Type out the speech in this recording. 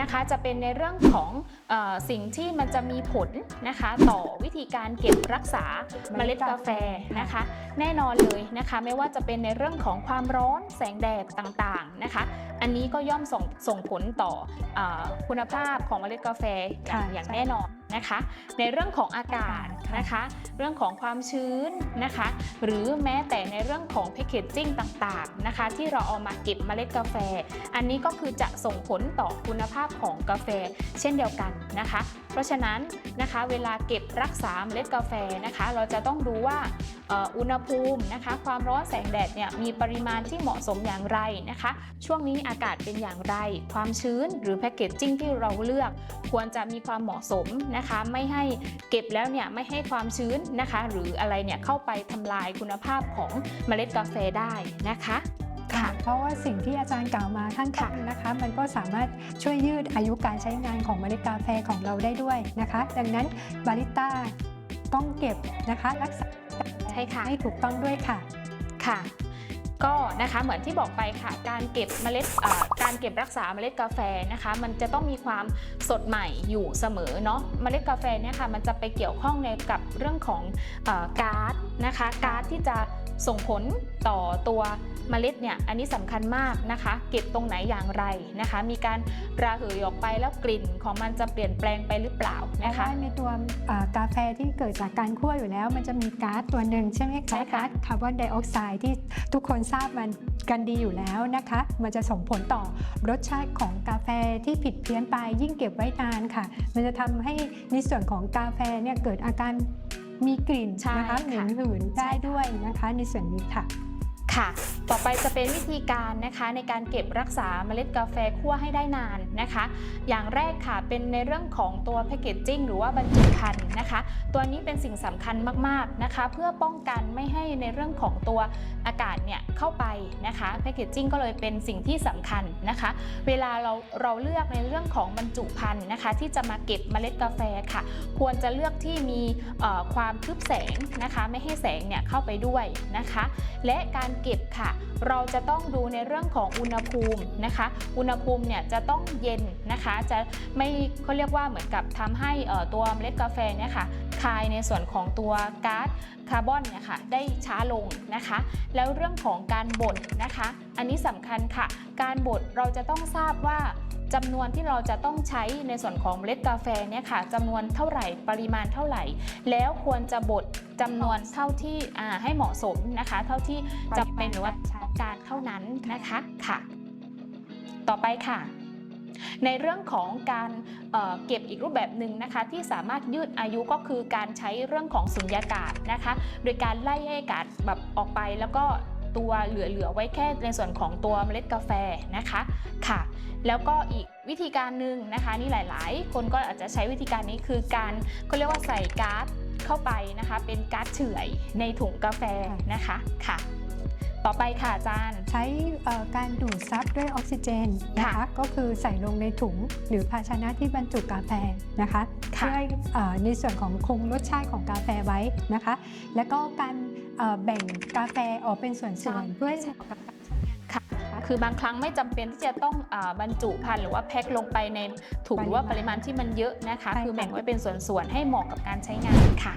นะคะจะเป็นในเรื่องของออสิ่งที่มันจะมีผลนะคะ ต่อวิธีการเก็บรักษาเมล็ดกาแฟนะคะ แน่นอนเลยนะคะ ไม่ว่าจะเป็นในเรื่องของความร้อนแสงแดดต่างๆนะคะอันนี้ก็ย่อมส่งส่งผลต่อเออคุณภาพของเมล็ดกาแฟอย่างค่ะอย่างใช่แน่นอนนะคะ ในเรื่องของอากาศนะคะ เรื่องของความชื้นนะคะ หรือแม้แต่ในเรื่องของแพคเกจจิ้งต่างๆนะคะ ที่เราเอามาเก็บเมล็ดกาแฟ อันนี้ก็คือจะส่งผลต่อคุณภาพของกาแฟเช่นเดียวกันนะคะ เพราะฉะนั้นนะคะเวลาเก็บรักษาเมล็ดกาแฟนะคะ เราจะต้องดูว่าเอ่ออุณหภูมินะคะ ความร้อนแสงแดดเนี่ยมีปริมาณที่เหมาะสมอย่างไรนะคะ ช่วงนี้อากาศเป็นอย่างไร ความชื้นหรือแพคเกจจิ้งที่เราเลือก ควรจะมีความเหมาะสมนะคะ ไม่ให้เก็บแล้วเนี่ยไม่ให้ความชื้นนะคะ หรืออะไรเนี่ยเข้าไปทำลายคุณภาพของเมล็ดกาแฟได้นะคะค่ะเพราะว่าสิ่งที่อาจารย์กล่าวมาข้างต้นนะคะ มันก็สามารถช่วยยืดอายุการใช้งานของเมล็ดกาแฟของเราได้ด้วยนะคะ ดังนั้นบาริสต้าต้องเก็บนะคะรักษาใช่ค่ะ ให้ถูกต้องด้วยค่ะ ค่ะ ก็นะคะเหมือนที่บอกไปค่ะ การเก็บเมล็ดอ่าการเก็บรักษาเมล็ดกาแฟนะคะ มันจะต้องมีความสดใหม่อยู่เสมอเนาะเมล็ดกาแฟเนี่ยค่ะมันจะไปเกี่ยวข้องในกับเรื่องของเออก๊าซนะคะก๊าซที่จะ ส่งผลต่อตัวเมล็ดเนี่ยอันนี้สำคัญมากนะคะ เก็บตรงไหนอย่างไรนะคะ มีการระเหยออกไปแล้วกลิ่นของมันจะเปลี่ยนแปลงไปหรือเปล่านะคะในตัวกาแฟที่เกิดจากการคั่วอยู่แล้ว มันจะมีก๊าซตัวหนึ่งใช่ไหมคะค่ก๊าซคาร์บอนไดออกไซด์ที่ทุกคนทราบมันกันดีอยู่แล้วนะคะ มันจะส่งผลต่อรสชาติของกาแฟที่ผิดเพี้ยนไปยิ่งเก็บไว้นานค่ะ มันจะทำให้ในส่วนของกาแฟเนี่ยเกิดอาการ มีกลิ่นใช่นะคะเหม็ค่ะนหืนใช่ได้ค่ะด้วยนะคะในส่วนนี้ค่ะ ค่ะ ต่อไปจะเป็นวิธีการนะคะในการเก็บรักษาเมล็ดกาแฟคั่วให้ได้นานนะคะ อย่างแรกค่ะเป็นในเรื่องของตัวแพคเกจจิ้งหรือว่าบรรจุภัณฑ์นะคะ ตัวนี้เป็นสิ่งสำคัญมากๆนะคะ เพื่อป้องกันไม่ให้ในเรื่องของตัวอากาศเนี่ยเข้าไปนะคะแพคเกจจิ้งก็เลยเป็นสิ่งที่สำคัญนะคะ เวลาเราเราเลือกในเรื่องของบรรจุภัณฑ์นะคะ ที่จะมาเก็บเมล็ดกาแฟค่ะ ควรจะเลือกที่มีความทึบแสงนะคะ ไม่ให้แสงเนี่ยเข้าไปด้วยนะคะ และการเก็บค่ะ เราจะต้องดูในเรื่องของอุณหภูมินะคะ อุณหภูมิเนี่ยจะต้องเย็นนะคะ จะไม่เขาเรียกว่าเหมือนกับทำให้ตัวเมล็ดกาแฟเนี่ยค่ะคายในส่วนของตัวก๊าซคาร์บอนเนี่ยค่ะได้ช้าลงนะคะ แล้วเรื่องของการบดนะคะ อันนี้สำคัญค่ะ การบดเราจะต้องทราบว่า จำนวนที่เราจะต้องใช้ในส่วนของเมล็ดกาแฟเนี่ยค่ะจำนวนเท่าไหร่ปริมาณเท่าไหร่ แล้วควรจะบดจำนวนเท่าที่อ่าให้เหมาะสมนะคะ เท่าที่จำเป็นหรือว่าการเท่านั้นนะคะค่ะ ต่อไปค่ะในเรื่องของการเเก็บอีกรูปแบบหนึ่งนะคะ ที่สามารถยืดอายุก็คือการใช้เรื่องของสุญญากาศนะคะ โดยการไล่ให้อากาศแบบออกไปแล้วก็ ตัวเหลือๆไว้แค่ในส่วนของตัวเมล็ดกาแฟนะคะค่ะ แล้วก็อีกวิธีการหนึ่งนะคะ นี่หลายๆ คนก็อาจจะใช้วิธีการนี้คือการเขาเรียกว่าใส่ก๊าซเข้าไปนะคะ เป็นก๊าซเฉื่อยในถุงกาแฟนะคะค่ะ ต่อไปค่ะอาจารย์ ใช้เอ่อการดูดซับด้วยออกซิเจนนะคะค่ะก็คือใส่ลงในถุงหรือภาชนะที่บรรจุกาแฟนะคะค่ะ เพื่อให้เอ่อในส่วนของคงรสชาติของกาแฟไว้นะคะ แล้วก็การเอ่อแบ่งกาแฟออกเป็นส่วนๆเพื่อให้ค่ะ คือบางครั้งไม่จำเป็นที่จะต้องอาบรรจุภัณฑ์หรือว่าแพ็คลงไปในถุงหรือว่าปริมาณที่มันเยอะนะคะ ใช่ค่ะ คือแบ่งไว้เป็นส่วนๆให้เหมาะกับการใช้งานค่ะ